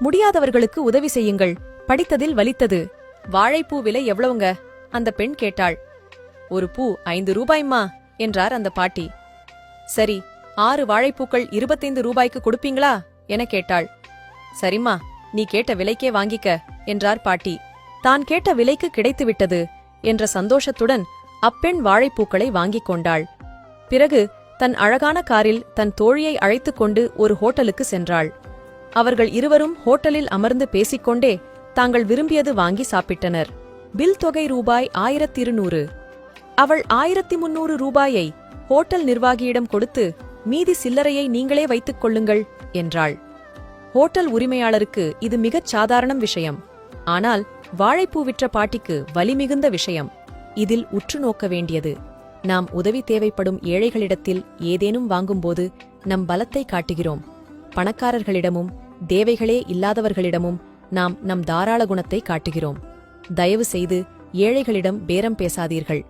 முடியாதவர்களுக்கு உதவி செய்யுங்கள். படித்ததில் வலித்தது. வாழைப்பூ விலை எவ்வளவுங்க? அந்த பெண் கேட்டாள். ஒரு பூ ஐந்து ரூபாய்மா என்றார் அந்த பாட்டி. சரி ஆறு வாழைப்பூக்கள் இருபத்தைந்து ரூபாய்க்கு கொடுப்பீங்களா? என கேட்டாள். சரிம்மா நீ கேட்ட விலைக்கே வாங்கிக்க என்றார் பாட்டி. தான் கேட்ட விலைக்கு கிடைத்துவிட்டது என்ற சந்தோஷத்துடன் அப்பெண் வாழைப்பூக்களை வாங்கிக் கொண்டாள். பிறகு தன் அழகான காரில் தன் தோழியை அழைத்துக் கொண்டு ஒரு ஹோட்டலுக்கு சென்றாள். அவர்கள் இருவரும் ஹோட்டலில் அமர்ந்து பேசிக்கொண்டே தாங்கள் விரும்பியது வாங்கி சாப்பிட்டனர். பில் தொகை ரூபாய் ஆயிரத்தி இருநூறு அவள் ஆயிரத்தி முன்னூறு ரூபாயை ஹோட்டல் நிர்வாகியிடம் கொடுத்து மீதி சில்லறையை நீங்களே வைத்துக் கொள்ளுங்கள் என்றாள். ஹோட்டல் உரிமையாளருக்கு இது மிகச் சாதாரணம் விஷயம். ஆனால் வாழைப்பூ விற்ற பாட்டிக்கு வலிமிகுந்த விஷயம். இதில் உற்று நோக்க வேண்டியது. நாம் உதவி தேவைப்படும் ஏழைகளிடத்தில் ஏதேனும் வாங்கும்போது நம் பலத்தை காட்டுகிறோம். பணக்காரர்களிடமும் தேவைகளே இல்லாதவர்களிடமும் நாம் நம் தாராள குணத்தை காட்டுகிறோம். தயவு செய்து ஏழைகளிடம் பேரம் பேசாதீர்கள்.